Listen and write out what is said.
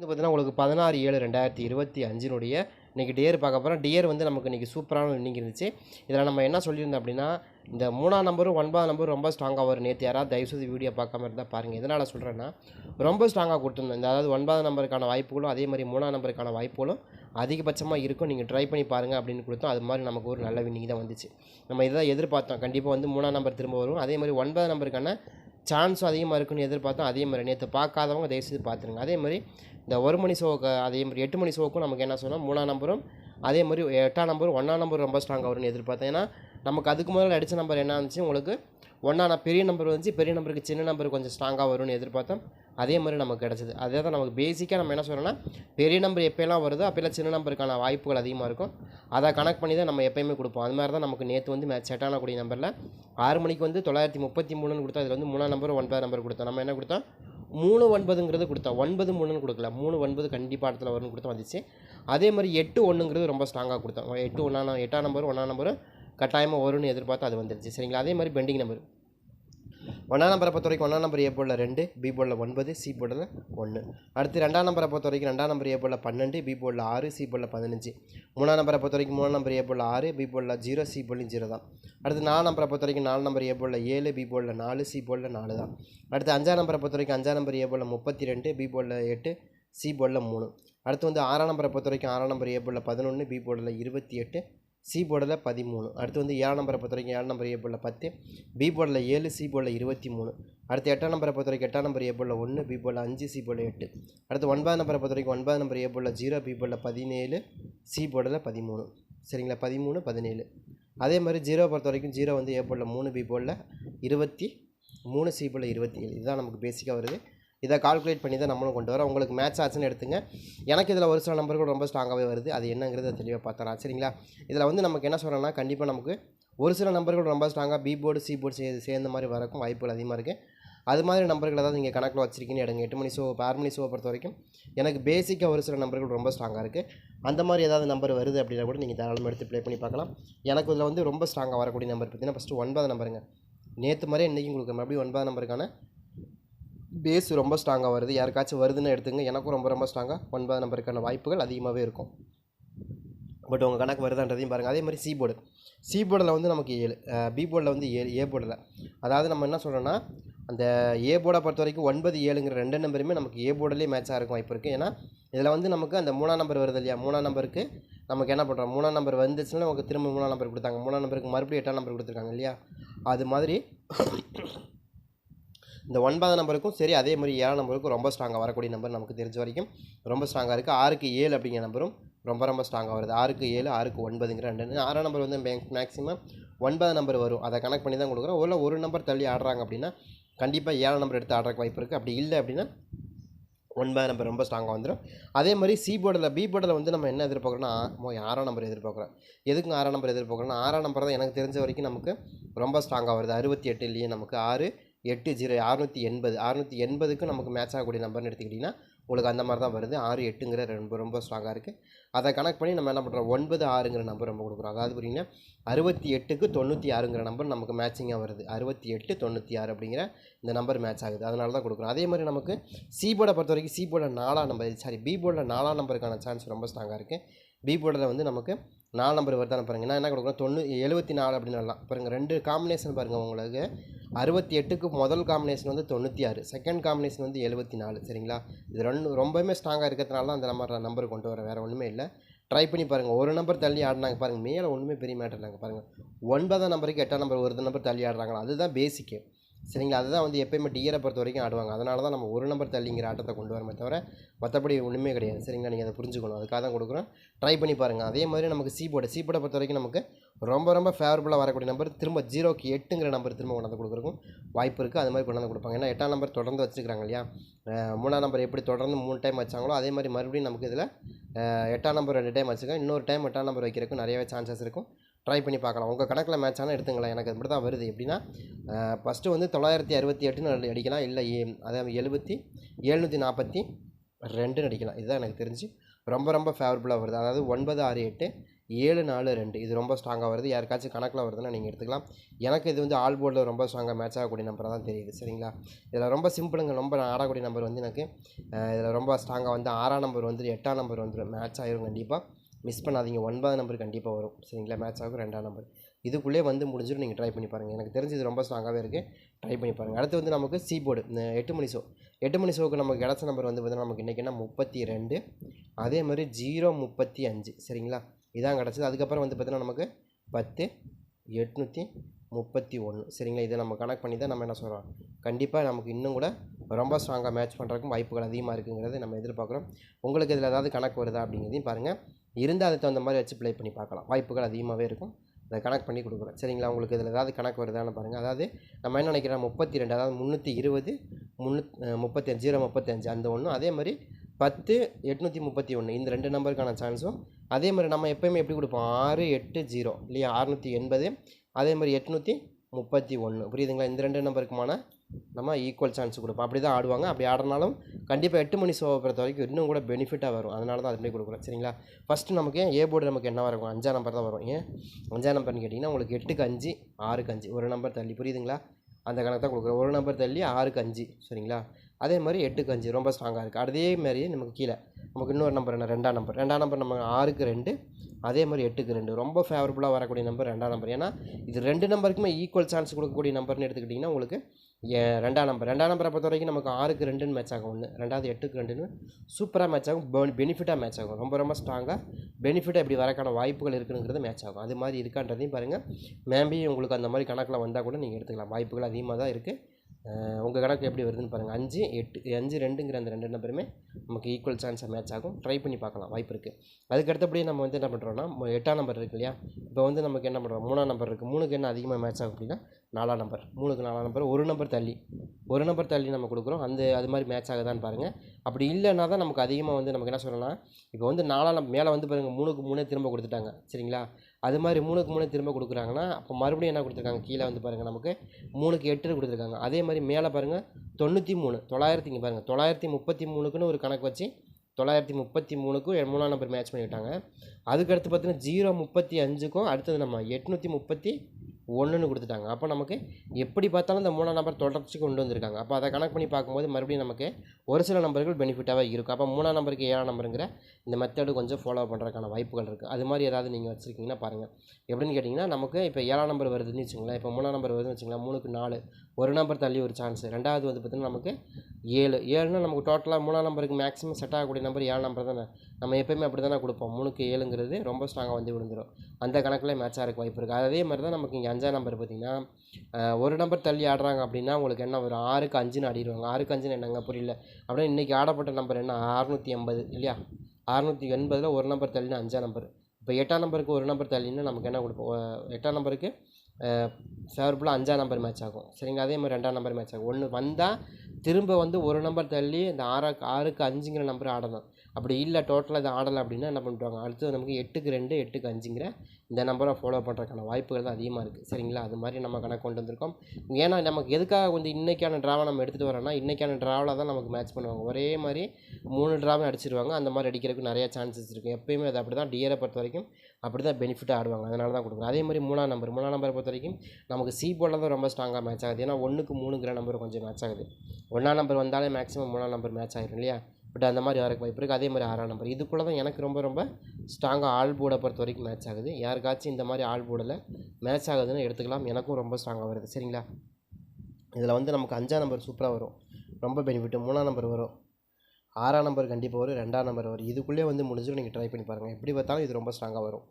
வந்து பார்த்தீங்கன்னா உங்களுக்கு பதினாறு ஏழு ரெண்டாயிரத்தி இருபத்தி அஞ்சினுடைய இன்றைக்கி டியர் பார்க்க போகிறோம் டியர் வந்து நமக்கு இன்றைக்கி சூப்பரான இன்னிங் இருந்துச்சு. இதில் நம்ம என்ன சொல்லியிருந்தோம் அப்படின்னா இந்த மூணாம் நம்பரும் ஒன்பதாம் நம்பரும் ரொம்ப ஸ்ட்ராங்காக வரும். நேற்று யாராவது தயவுசெய்து வீடியோ பார்க்காம இருந்தால் பாருங்கள் எதனால் சொல்கிறேன்னா ரொம்ப ஸ்ட்ராங்காக கொடுத்துருந்தோம். இந்த அதாவது ஒன்பதாம் நம்பருக்கான வாய்ப்புகளும் அதே மாதிரி மூணாம் நம்பருக்கான வாய்ப்புகளும் அதிகபட்சமாக இருக்கும். நீங்கள் ட்ரை பண்ணி பாருங்கள் அப்படின்னு கொடுத்தோம். அது மாதிரி நமக்கு ஒரு நல்ல வின்னிங் தான் வந்துச்சு. நம்ம இதை எதிர்பார்த்தோம். கண்டிப்பாக வந்து மூணாம் நம்பர் திரும்ப வரும். அதே மாதிரி ஒன்பதாம் நம்பருக்கான சான்ஸும் அதிகமாக இருக்குன்னு எதிர்பார்த்தோம். அதே மாதிரி நேற்று பார்க்காதவங்க தயவுசெய்து பார்த்துருங்க. அதே மாதிரி இந்த ஒரு மணி ஷோவுக்கு அதே மாதிரி எட்டு மணி ஷோவுக்கும் நமக்கு என்ன சொன்னால் மூணாம் நம்பரும் அதே மாதிரி எட்டாம் நம்பரும் ஒன்றாம் நம்பர் ரொம்ப ஸ்ட்ராங்காக வரும்னு எதிர்பார்த்தேன். ஏன்னா நமக்கு அதுக்கு முதல்ல அடித்த நம்பர் என்ன இருந்துச்சு? உங்களுக்கு ஒன்றா பெரிய நம்பர் வந்துச்சு பெரிய நம்பருக்கு சின்ன நம்பர் கொஞ்சம் ஸ்ட்ராங்காக வரும்னு எதிர்பார்த்தோம். அதே மாதிரி நமக்கு கிடச்சிது. அதே தான் நமக்கு பேசிக்காக நம்ம என்ன சொல்கிறோன்னா பெரிய நம்பர் எப்போயெல்லாம் வருதோ அப்போல்லாம் சின்ன நம்பருக்கான வாய்ப்புகள் அதிகமாக இருக்கும். அதை கனெக்ட் பண்ணி தான் நம்ம எப்போயுமே கொடுப்போம். அது மாதிரி தான் நமக்கு நேற்று வந்து மேட்ச் செட் ஆனக்கூடிய நம்பரில் ஆறு மணிக்கு வந்து தொள்ளாயிரத்தி முப்பத்தி மூணுன்னு கொடுத்தோம். அதில் வந்து மூணாம் நம்பர் ஒன்பதாம் நம்பர் கொடுத்தோம். நம்ம என்ன கொடுத்தோம்? மூணு ஒன்பதுங்கிறது கொடுத்தா ஒன்பது மூணுன்னு கொடுக்கல. மூணு ஒன்பது கண்டிப்பாக இடத்துல வரும்னு கொடுத்தோம் வந்துச்சு. அதே மாதிரி எட்டு ஒன்றுங்கிறது ரொம்ப ஸ்ட்ராங்காக கொடுத்தோம் எட்டு ஒன்றா எட்டாம் நம்பர் ஒன்றாம் நம்பரும் கட்டாயமாக வரும்னு எதிர்பார்த்து அது வந்துருச்சு. சரிங்களா? அதே மாதிரி பெண்டிங் நம்பர் ஒன்றாம் நம்பரை பொறுத்த வரைக்கும் ஒன்றாம் நம்பர் ஏ போர்டில் ரெண்டு பி போர்டில் ஒன்பது சி போர்டில் ஒன்று அடுத்து ரெண்டாம் நம்பரை பொறுத்த வரைக்கும் ரெண்டாம் நம்பர் ஏ போர்டில் பன்னெண்டு பி போர்டில் ஆறு சி போர்டில் பதினஞ்சு. மூணாம் நம்பரை பொறுத்த வரைக்கும் மூணாம் நம்பர் ஏ போர்டில் ஆறு பி போர்டில் ஜீரோ சி போர்டிலும் ஜீரோ தான். அடுத்து நாலு நம்பரை பொறுத்த வரைக்கும் நாலு நம்பர் ஏ போர்டில் ஏழு பி போர்டில் நாலு சி போர்டில் நாலு தான். அடுத்து அஞ்சாம் நம்பரை பொறுத்த வரைக்கும் அஞ்சாம் நம்பர் ஏ போர்டில் முப்பத்தி ரெண்டு பி போர்டில் எட்டு சி போர்டில் மூணு. அடுத்து வந்து ஆறாம் நம்பரை பொறுத்த வரைக்கும் ஆறாம் நம்பர் ஏ போர்டில் பதினொன்று பி போர்டில் இருபத்தி எட்டு சி போர்டில் பதிமூணு. அடுத்து வந்து ஏழாம் நம்பரை பொறுத்த வரைக்கும் ஏழு நம்பர் ஏ போர்டில் பத்து பி போர்டில் ஏழு சி போர்டில் இருபத்தி மூணு அடுத்து எட்டாம் நம்பரை பொறுத்த வரைக்கும் எட்டாம் நம்பர் ஏ போர்டில் ஒன்று பி போர்டில் அஞ்சு சி போர்டில் எட்டு. அடுத்து ஒன்பதாம் நம்பரை பொறுத்த வரைக்கும் ஒன்பதாம் நம்பர் ஏ போர்டில் ஜீரோ பி போர்டில் பதினேழு சி போர்டில் பதிமூணு. சரிங்களா? பதிமூணு பதினேழு. அதே மாதிரி ஜீரோ பொறுத்த வரைக்கும் ஜீரோ வந்து ஏ போர்டில் மூணு பி போர்டில் இருபத்தி மூணு சி போர்டில் இருபத்தி ஏழு. இதுதான் நமக்கு பேசிக்காக வருது. இதை கால்குலேட் பண்ணி தான் நம்மளும் கொண்டு வரோம். உங்களுக்கு மேட்ச் ஆச்சுன்னு எடுத்துங்க. எனக்கு இதில் ஒரு சில நம்பர்கள் ரொம்ப ஸ்ட்ராங்காகவே வருது. அது என்னங்கிறத தெளிவாக பார்த்தலாம் சரிங்களா? இதில் வந்து நமக்கு என்ன சொல்கிறேன்னா கண்டிப்பாக நமக்கு ஒரு சில நம்பர்கள் ரொம்ப ஸ்ட்ராங்காக பி போர்டு சி போர்டு சே சேர்ந்த மாதிரி வரக்கும் வாய்ப்புகள் அதிகமாக இருக்குது அது மாதிரி நம்பர்கள் ஏதாவது நீங்கள் கணக்கில் வச்சிருக்கீங்கன்னு எடுங்க. எட்டு மணி ஷோ ஆறு மணி ஷோவை பொறுத்த வரைக்கும் எனக்கு பேசிக்காக ஒரு சில நம்பர்கள் ரொம்ப ஸ்ட்ராங்காக இருக்குது அந்த மாதிரி ஏதாவது நம்பர் வருது அப்படின்னா கூட நீங்கள் தாராளமாக எடுத்து ப்ளே பண்ணி பார்க்கலாம். எனக்கு இதில் வந்து ரொம்ப ஸ்ட்ராங்காக வரக்கூடிய நம்பர் பார்த்தீங்கன்னா ஃபஸ்ட்டு ஒன்பது நம்பருங்க நேற்று மாதிரியே இன்றைக்கும் கொடுக்குறேன். மறுபடியும் ஒன்பது நம்பருக்கான பேஸ் ரொம்ப ஸ்ட்ராங்காக வருது. யாருக்காச்சும் வருதுன்னு எடுத்துங்க. எனக்கும் ரொம்ப ரொம்ப ஸ்ட்ராங்காக ஒன்பது நம்பருக்கான வாய்ப்புகள் அதிகமாகவே இருக்கும். பட் உங்கள் கணக்கு வருதான்றதையும் பாருங்கள் அதே மாதிரி சி போர்டு சி போர்டில் வந்து நமக்கு ஏழு பி போர்டில் வந்து ஏழு ஏ போர்டில் அதாவது நம்ம என்ன சொல்கிறோன்னா அந்த ஏ போர்டை பொறுத்த வரைக்கும் ஒன்பது ஏழுங்கிற ரெண்டு நம்பருமே நமக்கு ஏ போர்டிலே மேட்சாக இருக்கும் வாய்ப்பு இருக்குது ஏன்னா இதில் வந்து நமக்கு அந்த மூணாம் நம்பர் வருது இல்லையா? மூணாம் நம்பருக்கு நமக்கு என்ன பண்ணுறோம் மூணாம் நம்பர் வந்துச்சுன்னா நமக்கு திரும்ப மூணாம் நம்பர் கொடுத்தாங்க. மூணாம் நம்பருக்கு மறுபடியும் எட்டாம் நம்பர் கொடுத்துருக்காங்க இல்லையா? அது மாதிரி இந்த ஒன்பதாம் நம்பருக்கும் சரி அதே மாதிரி ஏழாம் நம்பருக்கும் ரொம்ப ஸ்ட்ராங்காக வரக்கூடிய நம்பர் நமக்கு தெரிஞ்ச வரைக்கும் ரொம்ப ஸ்ட்ராங்காக இருக்குது ஆறுக்கு ஏழு அப்படிங்கிற நம்பரும் ரொம்ப ரொம்ப ஸ்ட்ராங்காக வருது. ஆறுக்கு ஏழு ஆறுக்கு ஒன்பதுங்கிற ரெண்டு ஆறாம் நம்பர் வந்து மேக்ஸிமம் ஒன்பதாம் நம்பர் வரும். அதை கனெக்ட் பண்ணி தான் கொடுக்குறோம். ஒரு ஒரு நம்பர் தள்ளி ஆடுறாங்க அப்படின்னா கண்டிப்பாக ஏழாம் நம்பர் எடுத்து ஆடுறக்கு வாய்ப்பு இருக்குது அப்படி இல்லை அப்படின்னா ஒன்பதாம் நம்பர் ரொம்ப ஸ்ட்ராங்காக வந்துடும் அதே மாதிரி சி போர்டில் பி போர்டில் வந்து நம்ம என்ன எதிர்பார்க்குறோன்னா ஆறாம் நம்பர் எதிர்பார்க்குறோம். எதுக்கு ஆறாம் நம்பர் எதிர்பார்க்குறோன்னா ஆறாம் நம்பர் தான் எனக்கு தெரிஞ்ச வரைக்கும் நமக்கு ரொம்ப ஸ்ட்ராங்காக வருது. அறுபத்தி எட்டுலேயே நமக்கு ஆறு எட்டு ஜீரோ அறுநூற்றி எண்பது அறுநூற்றி எண்பதுக்கு நமக்கு மேட்ச் ஆகக்கூடிய நம்பர்னு எடுத்துக்கிட்டிங்கன்னா உங்களுக்கு அந்த மாதிரி தான் வருது. ஆறு எட்டுங்கிற ரொம்ப ரொம்ப ஸ்ட்ராங்காக இருக்குது அதை கனெக்ட் பண்ணி நம்ம என்ன பண்ணுறோம் ஒன்பது ஆறுங்கிற நம்பர் நம்ம கொடுக்குறோம். அதாவது பார்த்தீங்கன்னா அறுபத்தி எட்டுக்கு தொண்ணூற்றி ஆறுங்கிற நம்பர் நமக்கு மேட்சிங்காக வருது. அறுபத்தி எட்டு தொண்ணூற்றி ஆறு அப்படிங்கிற இந்த நம்பர் மேட்ச் ஆகுது. அதனால தான் கொடுக்குறோம். அதே மாதிரி நமக்கு சி போர்டை பொறுத்த வரைக்கும் சி போர்டில் நாலாம் நம்பர் சாரி பி போர்டில் நாலாம் நம்பருக்கான சான்ஸ் ரொம்ப ஸ்ட்ராங்காக இருக்குது பி போர்டில் வந்து நமக்கு நாலு நம்பர் வருதான பாருங்கள் நான் என்ன கொடுக்குறோம் தொண்ணூ எழுபத்தி நாலு அப்படின்னு வரலாம். பாருங்கள் ரெண்டு காம்பினேஷன் பாருங்கள் உங்களுக்கு. அறுபத்தி எட்டுக்கு முதல் காம்பினேஷன் வந்து தொண்ணூற்றி ஆறு செகண்ட் காம்பினேஷன் வந்து எழுபத்தி நாலு. சரிங்களா? இது ரெண்டு ரொம்பவுமே ஸ்ட்ராங்காக இருக்கிறதுனால தான் அந்த நம்பர் நம்பர் கொண்டு வரேன் வேறு ஒன்றுமே இல்லை. ட்ரை பண்ணி பாருங்கள் ஒரு நம்பர் தள்ளி ஆடினாங்க பாருங்கள் மேலே ஒன்றுமே பெரிய மேட்டர் இல்லைங்க பாருங்கள் ஒன்பதாம் நம்பருக்கு எட்டாம் நம்பர் ஒரு நம்பர் தள்ளி ஆடுறாங்களா அதுதான் பேசிக்கு சரிங்களா அதுதான் வந்து எப்போயுமே டிஎரை பொறுத்த வரைக்கும் ஆடுவாங்க. அதனால தான் நம்ம ஒரு நம்பர் தள்ளிங்கிற ஆட்டத்தை கொண்டு வரமே தவிர மற்றபடி ஒன்றுமே கிடையாது. சரிங்களா? நீங்கள் அதை புரிஞ்சுக்கணும். அதுக்காக தான் கொடுக்குறோம். ட்ரை பண்ணி பாருங்கள் அதே மாதிரி நமக்கு சி போர்டு சி போர்டை பொறுத்த வரைக்கும் நமக்கு ரொம்ப ரொம்ப ஃபேவரபுளாக வரக்கூடிய நம்பர் திரும்ப ஜீரோக்கு எட்டுங்கிற நம்பர் திரும்ப கொண்டாந்து கொடுக்குறக்கும் வாய்ப்பு இருக்குது அது மாதிரி கொண்டாந்து கொடுப்பாங்க. ஏன்னா எட்டாம் நம்பர் தொடர்ந்து வச்சுருக்காங்க இல்லையா? மூணாம் நம்பர் எப்படி தொடர்ந்து மூணு டைம் வச்சாங்களோ அதே மாதிரி மறுபடியும் நமக்கு இதில் எட்டாம் நம்பர் ரெண்டு டைம் வச்சுக்கோங்க இன்னொரு டைம் எட்டாம் நம்பர் வைக்கிறதுக்கும் நிறையவே சான்சஸ் இருக்கும். ட்ரை பண்ணி பார்க்கலாம். உங்கள் கணக்கில் மேட்ச் ஆனால் எடுத்துங்களேன். எனக்கு அது மட்டும் தான் வருது. எப்படின்னா ஃபஸ்ட்டு வந்து தொள்ளாயிரத்தி அறுபத்தி எட்டுன்னு அடிக்கலாம் இல்லை அதாவது எழுபத்தி எழுநூற்றி நாற்பத்தி ரெண்டுன்னு அடிக்கலாம் இதுதான் எனக்கு தெரிஞ்சு ரொம்ப ரொம்ப ஃபேவரபுளாக வருது. அதாவது ஒன்பது ஆறு எட்டு ஏழு நாலு ரெண்டு. இது ரொம்ப ஸ்ட்ராங்காக வருது. யாருக்காச்சும் கணக்கில் வருதுன்னா நீங்கள் எடுத்துக்கலாம். எனக்கு இது வந்து ஆல் போர்டில் ரொம்ப ஸ்ட்ராங்காக மேட்ச் ஆகக்கூடிய நம்பராக தான் தெரியுது. சரிங்களா? இதில் ரொம்ப சிம்பிளுங்க ரொம்ப ஆடக்கூடிய நம்பர் வந்து எனக்கு இதில் ரொம்ப ஸ்ட்ராங்காக வந்து ஆறாம் நம்பர் வந்து எட்டாம் நம்பர் வந்துடும் மேட்ச் ஆயிரும் கண்டிப்பாக மிஸ் பண்ணாதீங்க. ஒன்பதாம் நம்பர் கண்டிப்பாக வரும். சரிங்களா? மேட்ச் ஆகும் ரெண்டாம் நம்பர் இதுக்குள்ளே வந்து முடிஞ்சிடும். நீங்கள் ட்ரை பண்ணி பாருங்கள் எனக்கு தெரிஞ்சு இது ரொம்ப ஸ்ட்ராங்காகவே இருக்குது ட்ரை பண்ணி பாருங்கள் அடுத்து வந்து நமக்கு சி போர்டு எட்டு மணி ஷோ எட்டு மணி ஷோக்கு நமக்கு கிடச்ச நம்பர் வந்து பார்த்தீங்கன்னா நமக்கு இன்றைக்கி என்ன? முப்பத்தி ரெண்டு. அதே மாதிரி ஜீரோ முப்பத்தி அஞ்சு. சரிங்களா? இதான் கிடச்சிது. அதுக்கப்புறம் வந்து பார்த்தீங்கன்னா நமக்கு பத்து எட்நூற்றி முப்பத்தி ஒன்று சரிங்களா? இதை நம்ம கனெக்ட் பண்ணி தான் நம்ம என்ன சொல்கிறோம் கண்டிப்பாக நமக்கு இன்னும் கூட ரொம்ப ஸ்ட்ராங்காக மேட்ச் பண்ணுறதுக்கும் வாய்ப்புகள் அதிகமாக இருக்குங்கிறத நம்ம எதிர்பார்க்குறோம். உங்களுக்கு இதில் ஏதாவது கணக்கு வருதா அப்படிங்கிறதையும் பாருங்கள் இருந்தால் அதுக்கு தகுந்த மாதிரி வச்சு ப்ளே பண்ணி பார்க்கலாம். வாய்ப்புகள் அதிகமாகவே இருக்கும். அதை கணக்கு பண்ணி கொடுக்குறோம் சரிங்களா? உங்களுக்கு இதில் ஏதாவது கணக்கு வருதான்னு பாருங்கள் அதாவது நம்ம என்ன நினைக்கிறோம்? முப்பத்தி ரெண்டு அதாவது முந்நூற்றி இருபது முந்நூத் முப்பத்தஞ்சு ஜீரோ முப்பத்தஞ்சு அந்த ஒன்று. அதே மாதிரி பத்து எட்நூற்றி முப்பத்தி ஒன்று இந்த ரெண்டு நம்பருக்கான சான்ஸும் அதே மாதிரி நம்ம எப்போயுமே எப்படி கொடுப்போம்? ஆறு எட்டு ஜீரோ இல்லையா? அறுநூற்றி எண்பது. அதே மாதிரி எட்நூற்றி முப்பத்தி ஒன்று புரியுதுங்களா? இந்த ரெண்டு நம்பருக்குமான நம்ம ஈக்குவல் சான்ஸ் கொடுப்போம். அப்படி தான் ஆடுவாங்க. அப்படி ஆடுறனாலும் கண்டிப்பாக எட்டு மணி ஷோவை பொறுத்த வரைக்கும் இன்னும் கூட பெனிஃபிட்டாக வரும். அதனால தான் அதுமாதிரி கொடுக்குறோம். சரிங்களா? ஃபஸ்ட்டு நமக்கு ஏ போர்டு நமக்கு என்ன வரும்? அஞ்சாம் நம்பர் தான் வரும். ஏன்? அஞ்சாம் நம்பர்னு கேட்டிங்கன்னா உங்களுக்கு எட்டுக்கு அஞ்சு ஆறுக்கு அஞ்சு. ஒரு நம்பர் தள்ளி. புரியுதுங்களா? அந்த கணக்கு தான் கொடுக்குறோம். ஒரு நம்பர் தள்ளி ஆறுக்கு அஞ்சு. சரிங்களா? அதே மாதிரி எட்டுக்கு அஞ்சு. ரொம்ப ஸ்ட்ராங்காக இருக்குது அதே மாதிரியே நமக்கு கீழே. நமக்கு இன்னொரு நம்பர் என்ன? ரெண்டாம் நம்பர் ரெண்டாம் நம்பர் நம்ம ஆறுக்கு ரெண்டு அதே மாதிரி எட்டுக்கு ரெண்டு. ரொம்ப ஃபேவரபுளாக வரக்கூடிய நம்பர் ரெண்டாம் நம்பர் ஏன்னா இது ரெண்டு நம்பருக்குமே ஈக்குவல் சான்ஸ் கொடுக்கக்கூடிய நம்பர்னு எடுத்துக்கிட்டிங்கன்னா உங்களுக்கு ஏன் ரெண்டாம் நம்பர் ரெண்டாம் நம்பரை பொறுத்த வரைக்கும் நமக்கு ஆறுக்கு ரெண்டுன்னு மேட்ச் ஆகும். ஒன்று ரெண்டாவது எட்டுக்கு ரெண்டுன்னு சூப்பராக மேட்ச் ஆகும். பெனிஃபிட்டாக மேட்ச் ஆகும். ரொம்ப ரொம்ப ஸ்ட்ராங்காக பெனிஃபிட்டாக இப்படி வரக்கான வாய்ப்புகள் இருக்குங்கிறது மேட்ச் ஆகும். அது மாதிரி இருக்கான்றதையும் பாருங்கள் மேபி உங்களுக்கு அந்த மாதிரி கணக்கில் வந்தால் கூட நீங்கள் எடுத்துக்கலாம். வாய்ப்புகள் அதிகமாக தான் இருக்குது உங்கள் கணக்கு எப்படி வருதுன்னு பாருங்கள் அஞ்சு எட்டு அஞ்சு ரெண்டுங்கிற அந்த ரெண்டு நம்பருமே நமக்கு ஈக்குவல் சான்ஸாக மேட்ச் ஆகும். ட்ரை பண்ணி பார்க்கலாம். வாய்ப்பு இருக்குது அதுக்கு அடுத்தபடியே நம்ம வந்து என்ன பண்ணுறோன்னா எட்டாம் நம்பர் இருக்கு இல்லையா? இப்போ வந்து நமக்கு என்ன பண்ணுறோம் மூணாம் நம்பர் இருக்குது மூணுக்கு என்ன அதிகமாக மேட்ச் ஆகும் அப்படின்னா நாலாம் நம்பர் மூணுக்கு நாலாம் நம்பர் ஒரு நம்பர் தள்ளி. ஒரு நம்பர் தள்ளி நம்ம கொடுக்குறோம். அந்த அது மாதிரி மேட்ச் ஆகுதான்னு பாருங்கள் அப்படி இல்லைன்னா தான் நமக்கு அதிகமாக வந்து நமக்கு என்ன சொல்லலாம்? இப்போ வந்து நாலாம் மேலே வந்து பாருங்கள் மூணுக்கு மூணே திரும்ப கொடுத்துட்டாங்க. சரிங்களா? அது மாதிரி மூணுக்கு மூணு திரும்ப கொடுக்குறாங்கன்னா அப்போ மறுபடியும் என்ன கொடுத்துருக்காங்க? கீழே வந்து பாருங்கள் நமக்கு மூணுக்கு எட்டுன்னு கொடுத்துருக்காங்க. அதே மாதிரி மேலே பாருங்கள் தொண்ணூற்றி மூணு தொள்ளாயிரத்தி இங்கே பாருங்கள் தொள்ளாயிரத்தி முப்பத்தி மூணுக்குன்னு ஒரு கணக்கு வச்சு தொள்ளாயிரத்தி முப்பத்தி மூணுக்கும் மூணாம் நம்பர் மேட்ச் பண்ணிவிட்டாங்க அதுக்கடுத்து பார்த்தீங்கன்னா ஜீரோ முப்பத்தி அஞ்சுக்கும் அடுத்தது நம்ம எட்நூற்றி முப்பத்தி ஒன்றுன்னு கொடுத்துட்டாங்க. அப்போ நமக்கு எப்படி பார்த்தாலும் இந்த மூணாம் நம்பர் தொடர்ச்சி கொண்டு வந்திருக்காங்க. அப்போ அதை கணக்கு பண்ணி பார்க்கும்போது மறுபடியும் நமக்கு ஒரு சில நம்பர்கள் பெனிஃபிட்டாகவே இருக்கும். அப்போ மூணாம் நம்பருக்கு ஏழாம் நம்பருங்கிற இந்த மெத்தடு கொஞ்சம் ஃபாலோ பண்ணுறதுக்கான வாய்ப்புகள் இருக்குது அது மாதிரி ஏதாவது நீங்கள் வச்சுருக்கீங்கன்னா பாருங்கள் எப்படின்னு கேட்டிங்கன்னா நமக்கு இப்போ ஏழாம் நம்பர் வருதுன்னு வச்சுங்களேன் இப்போ மூணாம் நம்பர் வருதுன்னு வச்சுங்களேன் மூணுக்கு நாலு. ஒரு நம்பர் தள்ளி ஒரு சான்ஸ் ரெண்டாவது வந்து பார்த்திங்கன்னா நமக்கு ஏழு. ஏழுனா நமக்கு டோட்டலாக மூணாம் நம்பருக்கு மேக்ஸிமம் செட் ஆகக்கூடிய நம்பர் ஏழு நம்பர் தானே? நம்ம எப்போயுமே அப்படி தானே கொடுப்போம். மூணுக்கு ஏழுங்கிறது ரொம்ப ஸ்ட்ராங்காக வந்து விழுந்துடும் அந்த கணக்கில் மேட்சாக இருக்க வாய்ப்பு இருக்குது அதே மாதிரி தான் நமக்கு இங்கே அஞ்சாம் நம்பர் பார்த்திங்கன்னா ஒரு நம்பர் தள்ளி ஆடுறாங்க அப்படின்னா உங்களுக்கு என்ன வரும்? ஆறுக்கு அஞ்சுன்னு ஆடிடுவாங்க. ஆறுக்கு அஞ்சுன்னு என்னங்க புரியல. அப்படின்னா இன்றைக்கி ஆடப்பட்ட நம்பர் என்ன? அறுநூற்றி எண்பது இல்லையா? அறுநூற்றி எண்பதில் ஒரு நம்பர் தள்ளினா அஞ்சாம் நம்பர் இப்போ எட்டாம் நம்பருக்கு ஒரு நம்பர் தள்ளினா நமக்கு என்ன கொடுப்போம்? எட்டாம் நம்பருக்கு ஃபேவரபுளாக அஞ்சாம் நம்பர் மேட்ச் ஆகும். சரிங்களா? அதே மாதிரி ரெண்டாம் நம்பர் மேட்ச் ஆகும். ஒன்று வந்தால் திரும்ப வந்து ஒரு நம்பர் தள்ளி இந்த ஆறாக்கு ஆறுக்கு அஞ்சுங்கிற நம்பர் ஆடணும். அப்படி இல்லை டோட்டலாக இது ஆடலை அப்படின்னா என்ன பண்ணுறாங்க அடுத்தது நமக்கு எட்டுக்கு ரெண்டு எட்டுக்கு அஞ்சுங்கிற இந்த நம்பரை ஃபாலோ பண்ணுறதுக்கான வாய்ப்புகள் தான் அதிகமாக இருக்குது சரிங்களா? அது மாதிரி நம்ம கணக்கு கொண்டு வந்திருக்கோம். ஏன்னா நமக்கு எதுக்காக வந்து இன்றைக்கான ட்ராவை நம்ம எடுத்துகிட்டு வரோம்னா இன்றைக்கான ட்ராவில் தான் நமக்கு மேட்ச் பண்ணுவாங்க. ஒரே மாதிரி மூணு ட்ராவும் அடிச்சிருவாங்க. அந்த மாதிரி அடிக்கிறதுக்கு நிறையா சான்சஸ் இருக்குது எப்பயுமே அது அப்படி தான் டியரை பொறுத்த வரைக்கும் அப்படி தான் பெனிஃபிட்டாக ஆடுவாங்க. அதனால தான் கொடுக்குறோம். அதே மாதிரி மூணாம் நம்பர் மூணாம் நம்பரை பொறுத்த வரைக்கும் நமக்கு சி போர்டில் தான் ரொம்ப ஸ்ட்ராங்காக மேட்ச் ஆகுது. ஏன்னா ஒன்றுக்கு மூணுங்கிற நம்பர் கொஞ்சம் மேட்ச் ஆகுது. ஒன்றாம் நம்பர் வந்தாலே மேக்ஸிமம் மூணாம் நம்பர் மேட்ச் ஆகிடும் இல்லையா? பட் அந்த மாதிரி யாருக்கு வாய்ப்பு இருக்குது அதே மாதிரி ஆறாம் நம்பர். இதுக்குள்ளே தான் எனக்கு ரொம்ப ரொம்ப ஸ்ட்ராங்காக ஆல் போர்டை பொறுத்த வரைக்கும் மேட்ச் ஆகுது. யாருக்காச்சும் இந்த மாதிரி ஆல் போர்டில் மேட்ச் ஆகுதுன்னு எடுத்துக்கலாம். எனக்கும் ரொம்ப ஸ்ட்ராங்காக வருது. சரிங்களா? இதில் வந்து நமக்கு அஞ்சாம் நம்பர் சூப்பராக வரும். ரொம்ப பெனிஃபிட்டு மூணாம் நம்பர் வரும். ஆறாம் நம்பர் கண்டிப்பாக வரும். ரெண்டாம் நம்பர் வரும். இதுக்குள்ளே வந்து முடிஞ்சிடும். நீங்கள் ட்ரை பண்ணி பாருங்கள் எப்படி பார்த்தாலும் இது ரொம்ப ஸ்ட்ராங்காக வரும்.